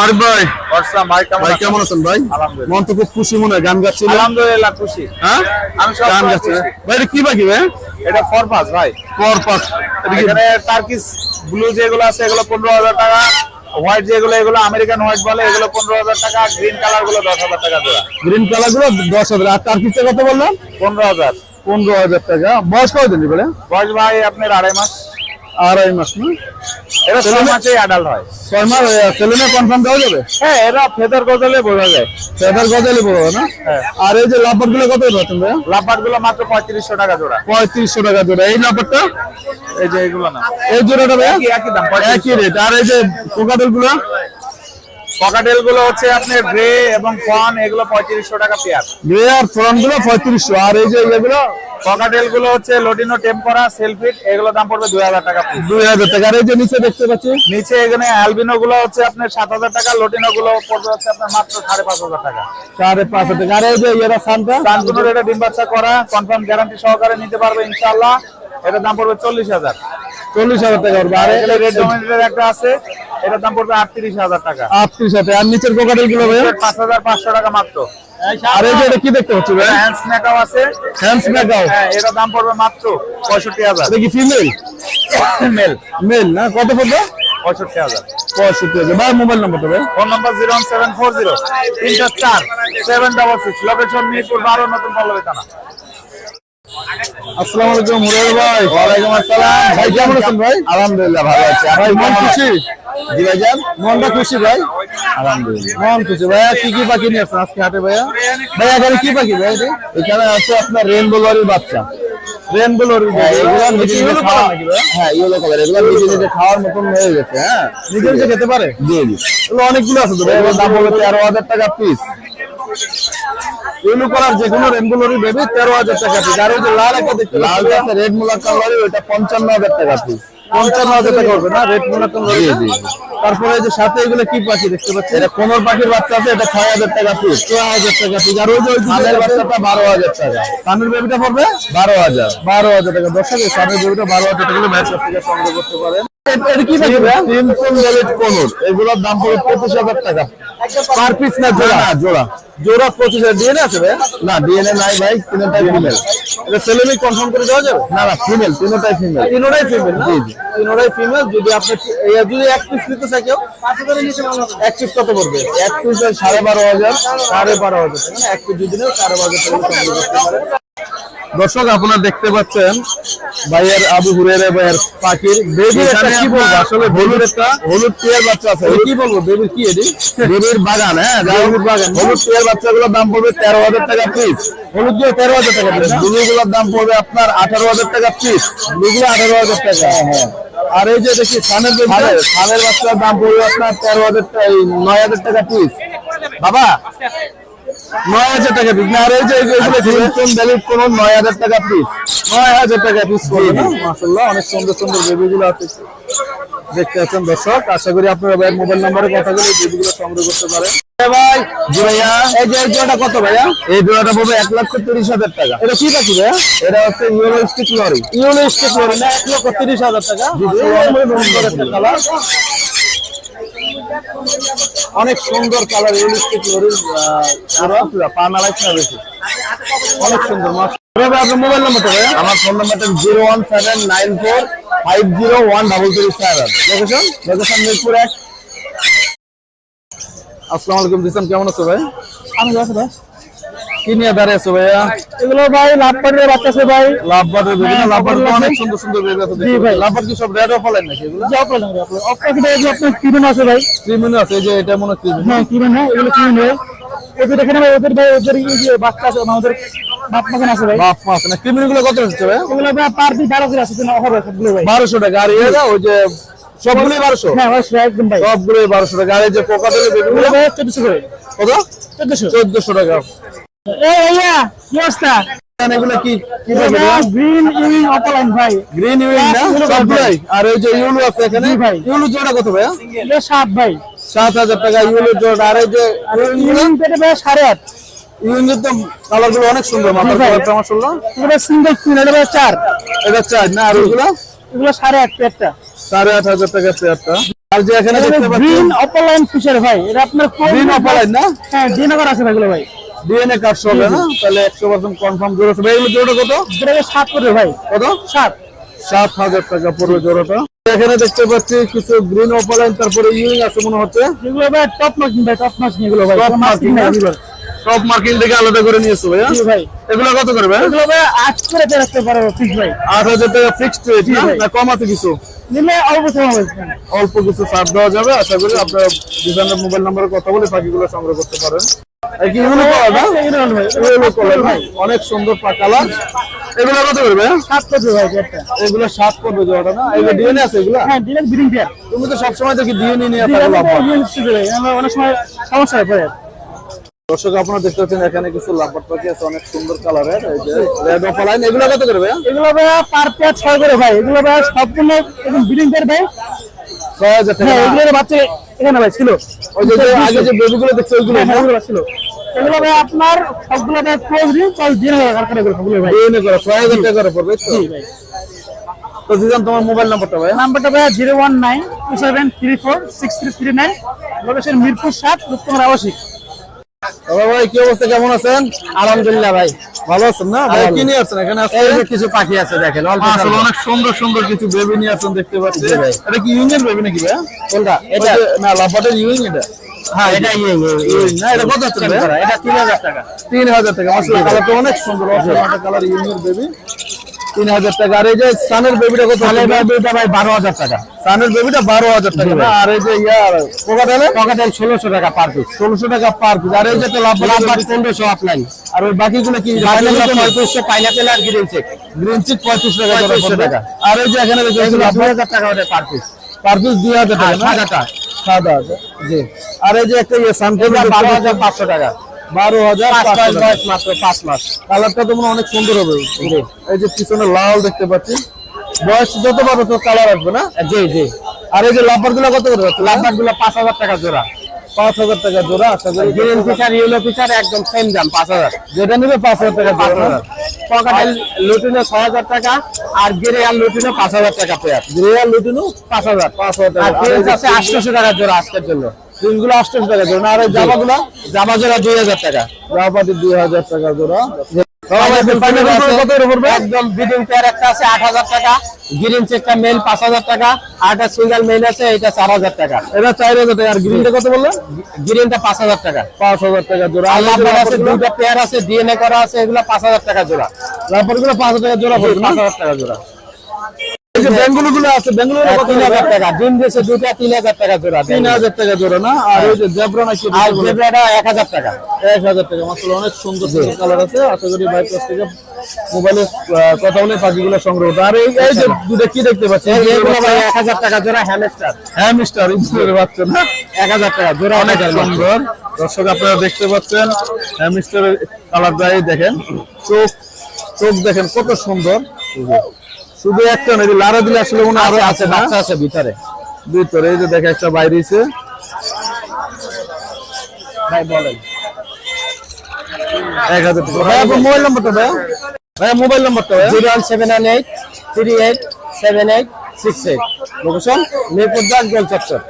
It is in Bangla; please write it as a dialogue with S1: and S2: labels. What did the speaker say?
S1: মারিফ ভাই।
S2: ভাই কেমন আছেন?
S1: ভাই? মন তো খুব খুশি মনে গান গাচ্ছিল।
S2: আলহামদুলিল্লাহ খুশি।
S1: হ্যাঁ?
S2: আমি সব
S1: গান
S2: সময়
S1: ভাই এটা কি বাকি ভাই?
S2: এটা ফরপাস ভাই।
S1: পর পাঁচ এটা কি
S2: এখানে টার্কিস ব্লু যেগুলো আছে এগুলো পনেরো হাজার টাকা। হোয়াইট যেগুলো এগুলো আমেরিকান হোয়াইট বলে এগুলো পনেরো হাজার টাকা। গ্রিন কালারগুলো দশ হাজার টাকা জোড়া
S1: গ্রিন কালারগুলো আর কত বললাম? টাকা। বয়স কত দিন বলে?
S2: বয়স ভাই আপনার আড়াই মাস।
S1: আড়াই মাস না?
S2: এরা ছয় মাসেই আডাল হয়।
S1: ছয় মাস সেলেনে কনফার্ম দেওয়া যাবে?
S2: হ্যাঁ এরা ফেদার গজলে বোঝা যায়।
S1: ফেদার গজালি বড় না?
S2: হ্যাঁ।
S1: আর এই যে লাপারগুলো কত পাচ্ছেন ভাইয়া?
S2: লাপারগুলো মাত্র পঁয়ত্রিশশো টাকা জোড়া।
S1: পঁয়ত্রিশশো টাকা জোড়া। এই লাপারটা
S2: এই যে এগুলো না।
S1: এই জোড়াটা ভাই
S2: একই একই দাম
S1: একই রেট আর এই যে
S2: পোকাদেরগুলো পকাটেলগুলো হচ্ছে আপনার গ্রে এবং ফন এগুলো পঁয়ত্রিশশো টাকা পেয়ার।
S1: গ্রে আর ফ্রন্টগুলো পঁয়ত্রিশশো আর এই যে এগুলো?
S2: পকাটেলগুলো হচ্ছে লোটিনো টেম্পোরা সেলফিট এগুলো দাম পড়বে দুই হাজার টাকা
S1: দুই হাজার টাকা আর এই যে নিচে দেখতে পাচ্ছি?
S2: নিচে এখানে অ্যালবিনো গুলো হচ্ছে আপনার সাত হাজার টাকা লোটিনো গুলো পড়বে হচ্ছে আপনার মাত্র সাড়ে পাঁচ হাজার টাকা।
S1: সাড়ে পাঁচ হাজার টাকা আর এই যে এরা সানটা?
S2: সানকুনোর এটা ডিম বাচ্চা করা কনফার্ম গ্যারান্টি সহকারে নিতে পারবে ইনশাআল্লাহ। এটার দাম পড়বে চল্লিশ হাজার।
S1: চল্লিশ হাজার টাকা পড়বে আর
S2: রেড ডোমিনেটের একটা আছে। এটার দাম পড়বে আটত্রিশ হাজার টাকা।
S1: আটত্রিশ হাজার। আর নিচের কোকাটেলগুলো
S2: পাঁচ হাজার পাঁচশো টাকা মাত্র।
S1: আর এই যে এটা কি দেখতে পাচ্ছি ভাই?
S2: হ্যান্ড স্ন্যাকাও আছে।
S1: হ্যান্ডস ম্যাকাও
S2: হ্যাঁ এটার দাম পড়বে মাত্র পঁয়ষট্টি হাজার।
S1: এটা কি ফিমেল?
S2: মেল।
S1: মেল না? কত পড়বে?
S2: পঁয়ষট্টি হাজার।
S1: পঁয়ষট্টি হাজার। ভাই মোবাইল নাম্বারটা ভাই।
S2: Phone number zero one seven four zero. তিনটা চার। Seven double six. Location Mirpur বারো নতুন পল্লবী থানা।
S1: আসসালামু আলাইকুম মুরাদ ভাই।
S2: ওয়ালাইকুম আসসালাম।
S1: ভাই কেমন আছেন ভাই?
S2: আলহামদুলিল্লাহ ভালো আছি।
S1: ভাই মন খুশি?
S2: জি ভাইজান
S1: মনটা খুশি ভাই?
S2: আলহামদুলিল্লাহ।
S1: মন খুশি। ভাইয়া কি কি পাখি নিয়ে আসছেন আজকে হাটে ভাইয়া? ভাইয়া এখানে কি পাখি ভাই
S2: এখানে আছে আপনার রেনবো লরির বাচ্চা।
S1: রেনবো লরি
S2: হ্যাঁ,
S1: ইয়েলো কালার
S2: হ্যাঁ ইয়েলো কালার এগুলো নিজে নিজে খাওয়ার মতন হয়ে গেছে হ্যাঁ।
S1: নিজে নিজে খেতে পারে?
S2: জি জি।
S1: এগুলো অনেকগুলো আছে তো ভাই।
S2: দাম হবে তেরো হাজার টাকা পিস
S1: কালার যে কোনো রেনবো লরি বেবি তেরো হাজার টাকা পিস আর ওই যে লাল একটা দেখতে
S2: লাল আছে রেড মুলার কালার ওইটা পঞ্চান্ন হাজার টাকা পিস
S1: পঞ্চান্ন হাজার টাকা হবে না? রেড মোলা কালার। তারপরে যে সাথে এগুলো কি পাখি দেখতে পাচ্ছি
S2: এটা কোমর পাখির বাচ্চা আছে এটা ছয় হাজার টাকা পিস
S1: ছয় হাজার টাকা পিস আর ওই যে ওই দুধের
S2: বাচ্চাটা বারো হাজার টাকা।
S1: সানের বেবিটা পড়বে?
S2: বারো হাজার।
S1: বারো হাজার টাকা। দর্শক এই সানের বেবিটা বারো হাজার টাকা ম্যাচ থেকে সংগ্রহ করতে পারেন। এটা- এটা কি পাখি ভাইয়া?
S2: ক্রিমসন এগুলোর দাম পড়বে পঁচিশ হাজার টাকা।
S1: পার পিস না জোড়া?
S2: জোড়া।
S1: জোড়া পঁচিশ হাজার ডিএনএ আছে ভাই?
S2: না ডিএনএ নাই ভাই তিনটাই ফিমেল
S1: এটা ছেলে কনফার্ম করে দেওয়া যাবে?
S2: না না ফিমেল তিনটাই ফিমেল
S1: তিনোটাই ফিমেল
S2: জি, জি।
S1: তিনোটাই ফিমেল যদি আপনি যদি এক পিস নিতে চাই কেউ এক পিস কত পড়বে?
S2: এক পিস সাড়ে বারো হাজার
S1: সাড়ে বারো হাজার। এক পিস যদি নেও সাড়ে বারো হাজার টাকা সংগ্রহ করতে পারেন। দর্শক আপনারা দেখতে পাচ্ছেন ভাইয়ের আবু হুরের ভাইয়ের পাখির বেবির একটা কি বলব? আসলে হলুদ একটা
S2: হলুদ টিয়ার বাচ্চা আছে
S1: কি বলব? বেবির কি এটি?
S2: বেবির বাগান হ্যাঁ
S1: বেবির বাগান।
S2: হলুদ টিয়ার বাচ্চাগুলোর দাম পড়বে তেরো হাজার টাকা পিস
S1: হলুদ দিয়ে তেরো হাজার টাকা দিন না?
S2: ব্লুগুলোর দাম পড়বে আপনার আঠারো হাজার টাকা পিস
S1: আঠারো হাজার টাকা।
S2: হ্যাঁ
S1: আর এই যে দেখি সানের
S2: থানের বাচ্চার দাম পড়বে আপনার তেরো হাজার নয় হাজার টাকা পিস বাবা
S1: নয় হাজার টাকা পিস না আর এই যে
S2: ভ্যালিড কোন নয় হাজার টাকা পিস
S1: নয় হাজার টাকা পিস না মাসাল্লাহ অনেক সুন্দর সুন্দর বেবিগুলো আছে। দেখতে পাচ্ছেন দর্শক আশা করি আপনারা ভাইয়ের মোবাইল নাম্বারে কথা বলে বেবিগুলো সংগ্রহ করতে পারেন। ভাই
S2: জি ভাইয়া।
S1: এই যে জোড়াটা কত ভাইয়া?
S2: এই জোড়াটা পড়বে এক লক্ষ তিরিশ হাজার টাকা।
S1: এটা কি পাখি ভাইয়া?
S2: এটা হচ্ছে ইউরো স্টিক লরি।
S1: ইউনো স্টেক লরি না এক লক্ষ তিরিশ হাজার টাকা? অনেক সুন্দর কালার স্টেক লরির
S2: পা না বেশি।
S1: অনেক সুন্দর আপনার মোবাইল নাম্বারটা ভাইয়া
S2: আমার ফোন নাম্বারটা zero one seven nine four five zero one double three seven.
S1: Location
S2: location Mirpur এক।
S1: আসসালামু আলাইকুম দিসাম কেমন আছো ভাই?
S3: আমি ভাই।
S1: কি নিয়ে দাঁড়িয়ে আছো ভাইয়া?
S3: এগুলো ভাই লাভ পাটির বাচ্চা আছে ভাই।
S1: লাভবাটের
S3: হ্যাঁ,
S1: লাভবাট অনেক সুন্দর সুন্দর বেবি আছে
S3: জি ভাই।
S1: লাভবাট কি সব রেড অফ লাইন নাকি এগুলো?
S3: ভাই এগুলো আপনার কিরণ আছে ভাই।
S1: ক্রিমিনো আছে এই যে এটা মনে ক্রিমিনো
S3: হ্যাঁ কিরণ হ্যাঁ এগুলো ওদের দেখেন ভাই ওদের ভাই ওদের এই যে বাচ্চা আছে ওদের বাপ মাখান আছে ভাই।
S1: বাপ মা আছে না? ক্রিমিনো গুলো কত হচ্ছে ভাই?
S3: এগুলো ভাই পার পিস বারো করে আছে তুমি অফার আছে ভাই।
S1: বারোশো টাকা। আর এরা ওই যে সবগুলোই
S3: হ্যাঁ একদম ভাই।
S1: সবগুলোই বারোশো টাকা। আর এই যে
S3: করে।
S1: কত? টাকা।
S3: কি
S1: এগুলো কি কি
S3: গ্রিন ইউনিং অপলাইন ভাই।
S1: গ্রিন ইউইং না সবগুলাই আর ওই যে ইউলু আছে এখানে
S3: ভাই।
S1: ইউলু জোড়া কত
S3: ভাই।
S1: টাকা ইউলু জোড়া আর এই যে
S3: পেটে ভাই
S1: তো কালারগুলো অনেক সুন্দর মাথার
S3: ভাই। সিঙ্গেল স্ক্রিন এটা চার।
S1: এটা চার না আর
S3: এগুলো? সাড়ে আট
S1: সাড়ে আট হাজার টাকা পেয়ারটা আর যে এখানে দেখতে পাচ্ছি
S3: গ্রিন অপালাইন ফিশার ভাই। এটা আপনার
S1: Green opaline না?
S3: হ্যাঁ ডিএনএ আছে ভাইগুলো ভাই।
S1: ডিএনএ কার্ড হবে না তাহলে একশো পার্সেন্ট কনফার্ম জোড়া এগুলো জোড়া কত?
S3: সাত করবে ভাই।
S1: কত?
S3: সাত।
S1: সাত হাজার টাকা পড়বে জোড়াটা। এখানে দেখতে পাচ্ছি কিছু গ্রিন অপালাইন তারপরে ইউইং আছে মনে হচ্ছে।
S3: যেগুলো ভাই টপ মার্কিং ভাই টপ মার্কিং এগুলো ভাই।
S1: Marking
S3: নাই
S1: না?
S3: এগুলো।
S1: সব মার্কিং থেকে আলাদা করে নিয়েছো ভাইয়া
S3: জি ভাই।
S1: এগুলো কত করবে
S3: এগুলো ভাই আট করে দিয়ে রাখতে পারব ফিক্স ভাই।
S1: আট হাজার টাকা ফিক্সড রেট না কম আছে কিছু?
S3: নিলে অল্প সময় হবে।
S1: অল্প কিছু ছাড় দেওয়া যাবে আশা করি আপনারা ডিজাইনের মোবাইল নাম্বারে কথা বলে পাখিগুলো সংগ্রহ করতে পারেন। এগুলো
S3: এগুলো
S1: এগুলো অনেক সুন্দর এগুলো কত করবে
S3: সাত করবে ভাই
S1: এগুলো সাত করবে জোড়াটা না? এগুলো ডিএনএ আছে এগুলো?
S3: হ্যাঁ পেয়ার
S1: তুমি তো সবসময় ডিএনএ নিয়ে
S3: অনেক সময় সমস্যা হয় পরে।
S1: দর্শক আপনারা দেখতে পাচ্ছেন এখানে কিছু লাভবাট পাখি আছে অনেক সুন্দর কালারের। এই যে রেড এগুলো কত করবে
S3: এগুলো ভাই পার পেয়ার ছয় করে ভাই। এগুলো ভাই সম্পূর্ণ একদম ব্রিডিং পেয়ার ভাই।
S1: ছয় হাজার টাকা।
S3: হ্যাঁ এগুলোর বাচ্চা এখানে ভাই ছিল।
S1: ওই যে আগে যে বেবিগুলো দেখছ ওইগুলো
S3: হ্যাঁ, হ্যাঁ, ছিল। এগুলো ভাই আপনার সবগুলো ভাই ক্লোজ দিন কারখানা করে সবগুলো ভাই।
S1: করে ছয় হাজার টাকা করে পড়বে?
S3: জি ভাই।
S1: তো জিজান তোমার মোবাইল নাম্বারটা ভাই?
S3: নাম্বারটা ভাই zero one nine two seven three four six three three nine location Mirpur সাত রূপকুমার আবাসিক।
S1: ভাই কি অবস্থা? কেমন আছেন?
S3: আলহামদুলিল্লাহ ভাই।
S1: ভালো আছেন না? ভাই কি নিয়ে আসছেন? এখানে
S3: কিছু পাখি আছে দেখেন
S1: আসলে অনেক সুন্দর সুন্দর কিছু বেবি নিয়ে আসছেন দেখতে পাচ্ছি।
S3: ভাই।
S1: এটা কি ইউনিয়ন বেবি নাকি ভাই?
S3: কোনটা?
S1: এটা? না ইউইং এটা।
S3: হ্যাঁ এটা ইয়ে
S1: না এটা কত আছে
S3: এটা তিন হাজার টাকা।
S1: টাকা কালারটা অনেক সুন্দর কালার ইউনিয়ন বেবি তিন হাজার টাকা। আর এই যে সানের বেবিটা কত?
S3: তাহলে বেবিটা ভাই বারো হাজার টাকা।
S1: সানের বেবিটা বারো হাজার টাকা আর এই যে ইয়ার কোকাটালে
S3: পকেটেল ষোলোশো টাকা পার পিস
S1: ষোলোশো টাকা পার পিস আর এই যে লাভ
S3: লাভবাট পনেরোশো অফলাইন
S1: আর ওই বাকিগুলো কি?
S3: পঁয়ত্রিশশো পাইনাপেল আর গ্রিন চেক
S1: গ্রিন চিক পঁয়ত্রিশ টাকা করে
S3: 35
S1: পড়বে।
S3: টাকা।
S1: আর এই যে এখানে
S3: দুই হাজার টাকা করে পার পিস
S1: পার পিস দুই হাজার টাকা
S3: সাদাটা।
S1: সাদা জি। আর এই যে একটা ইয়ে সানফ্লাওয়ার
S3: বারো হাজার পাঁচশো টাকা।
S1: বারো হাজার
S3: পাঁচ মাস মাত্র পাঁচ মাস।
S1: কালারটা তো অনেক সুন্দর হবে। এই যে পিছনে লাল দেখতে পাচ্ছি। বয়স যত পাবে তো কালার আসবে না?
S3: জি জি।
S1: আর এই যে লাভবারগুলো কত করে
S3: গুলো পাঁচ হাজার টাকা জোড়া।
S1: পাঁচ হাজার টাকা জোড়া
S3: গ্রিন ফিচার একদম সেম দাম পাঁচ হাজার।
S1: যেটা নেবে পাঁচ হাজার টাকা
S3: পাঁচ হাজার। পকেটেল লুটিনে ছয় হাজার টাকা আর গিরে আর লুটিনে পাঁচ হাজার টাকা পেয়ার
S1: লুটিনো
S3: পাঁচ হাজার।
S1: পাঁচ হাজার টাকা।
S3: আটশোশো টাকা জোড়া আজকের জন্য।
S1: তিনগুলো আটশোশো টাকা জোড়া। আর এই জামাগুলো?
S3: জামা জোড়া দুই হাজার টাকা।
S1: জামাপাতি দুই হাজার টাকা জোড়া?
S3: একদম বিডিং পেয়ার একটা আছে আট হাজার টাকা। গ্রিন চেকটা মেল পাঁচ হাজার টাকা। আর একটা সিঙ্গেল মেল আছে এটা চার হাজার টাকা।
S1: এটা চার হাজার টাকা। আর গ্রিনটা কত বললেন?
S3: গ্রিনটা পাঁচ হাজার টাকা।
S1: পাঁচ হাজার টাকা জোড়া।
S3: আল্লাহ আছে দুইটা পেয়ার আছে ডিএনএ করা আছে এগুলো পাঁচ হাজার টাকা জোড়া।
S1: গুলো পাঁচ হাজার টাকা জোড়া
S3: পাঁচ হাজার টাকা জোড়া।
S1: এই যে বেঙ্গুলো গুলো আছে বেঙ্গুলো
S3: তিন হাজার টাকা ডিম দিয়েছে দুইটা তিন হাজার টাকা জোড়া
S1: তিন হাজার টাকা জোড়া না? আর ওই যে জেব্রা নাকি
S3: আর জেব্রাটা এক হাজার টাকা।
S1: এক হাজার টাকা মাসাল অনেক সুন্দর সুন্দর কালার আছে। আশা করি ভাই কাছ থেকে মোবাইলে আহ, কথা বলে পাখিগুলো সংগ্রহ করতে। আর এই এই যে দুটো কি দেখতে পাচ্ছেন?
S3: এগুলো ভাই এক হাজার টাকা জোড়া হ্যামস্টার
S1: মিস্টার ইন্সুরের বাচ্চা না?
S3: এক হাজার টাকা জোড়া
S1: অনেক সুন্দর। দর্শক আপনারা দেখতে পাচ্ছেন হ্যামিস্টারের কালারটাই দেখেন। চোখ চোখ দেখেন কত সুন্দর। শুধু একটা না লারা দিলে আসলে মনে আরও
S3: আছে বাচ্চা আছে ভিতরে।
S1: ভিতরে এই যে দেখে একটা বাইরে আছে
S3: ভাই বলেন।
S1: এক হাজার টাকা। ভাই আপনার মোবাইল নাম্বারটা ভাই? ভাই মোবাইল নাম্বারটা ভাই।
S3: Zero one seven one eight three eight seven eight six eight. Location? Mirpur Das গোল চত্বর।